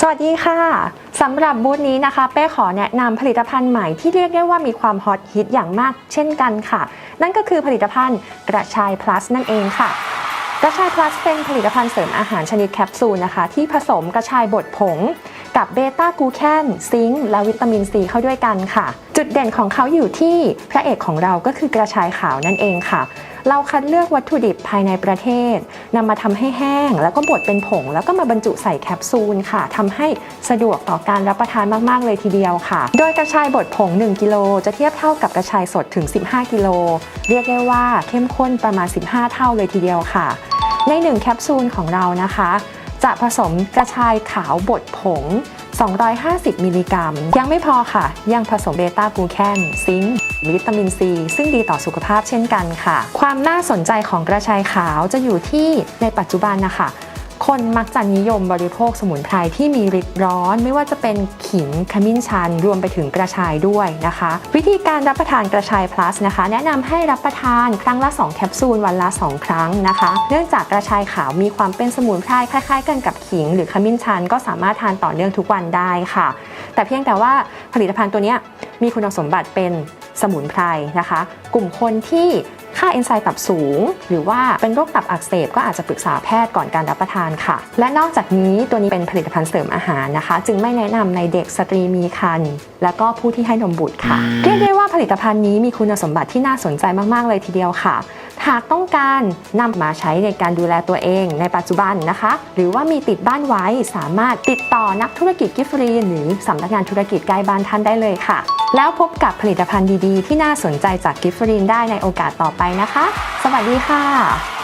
สวัสดีค่ะสำหรับบูธนี้นะคะ เป้ขอแนะนำผลิตภัณฑ์ใหม่ที่เรียกได้ว่ามีความฮอตฮิตอย่างมากเช่นกันค่ะ นั่นก็คือผลิตภัณฑ์กระชาย plus นั่นเองค่ะ กระชาย plus เป็นผลิตภัณฑ์เสริมอาหารชนิดแคปซูลนะคะ ที่ผสมกระชายบดผง กับเบต้ากูแคนซิงค์และวิตามินซีเข้าด้วยกันค่ะ จุดเด่นของเขาอยู่ที่พระเอกของเราก็คือกระชายขาวนั่นเองค่ะ เราคัดเลือกวัตถุดิบภายในประเทศนำมาทำให้แห้ง แล้วก็บดเป็นผง แล้วก็มาบรรจุใส่แคปซูลค่ะทำให้สะดวกต่อการรับประทานมาก ๆ เลยทีเดียวค่ะ โดยกระชายบดผง 1 กิโลจะเทียบเท่ากับกระชายสดถึง 15 กิโลเรียกได้ว่าเข้มข้นประมาณ 15 เท่าเลยทีเดียวค่ะ ใน 1 แคปซูลของเรานะคะ จะผสมกระชายขาวบดผง 250 มิลลิกรัม ยังไม่พอค่ะ ยังผสมเบต้ากลูแคนซิงค์วิตามินซี ซึ่งดีต่อสุขภาพเช่นกันค่ะ ความน่าสนใจของกระชายขาวจะอยู่ที่ในปัจจุบันนะคะ คนมักจะนิยมบริโภคสมุนไพรที่มีฤทธิ์ร้อน ไม่ว่าจะเป็นขิงขมิ้นชัน รวมไปถึงกระชายด้วยนะคะ วิธีการรับประทานกระชาย plus นะคะ แนะนำให้รับประทานครั้งละ 2 แคปซูลวันละ 2 ครั้งนะคะ เนื่องจากกระชายขาวมีความเป็นสมุนไพรคล้ายๆ กันกับขิง หรือขมิ้นชัน ก็สามารถทานต่อเนื่องทุกวันได้ค่ะ แต่เพียงแต่ว่าผลิตภัณฑ์ตัวนี้มีคุณสมบัติเป็น สมุนไพรนะคะ กลุ่มคนที่ค่าเอนไซม์ตับสูง หรือว่าเป็นโรคตับอักเสบก็อาจจะปรึกษาแพทย์ก่อนการรับประทานค่ะ และนอกจากนี้ตัวนี้เป็นผลิตภัณฑ์เสริมอาหารนะคะ จึงไม่แนะนำในเด็กสตรีมีครรภ์และก็ผู้ที่ให้นมบุตรค่ะเรียกได้ว่าผลิตภัณฑ์นี้มีคุณสมบัติที่น่าสนใจมาก ๆ เลยทีเดียวค่ะ หากต้องการนำมาใช้ในการดูแลตัวเองในปัจจุบันนะคะ หรือว่ามีติดบ้านไว้สามารถติดต่อนักธุรกิจกิฟฟรีหรือสำนักงานธุรกิจใกล้บ้านท่านได้เลยค่ะ แล้วพบกับผลิตภัณฑ์ดีๆ ที่น่าสนใจจากกิฟฟรีนได้ในโอกาสต่อไปนะคะ สวัสดีค่ะ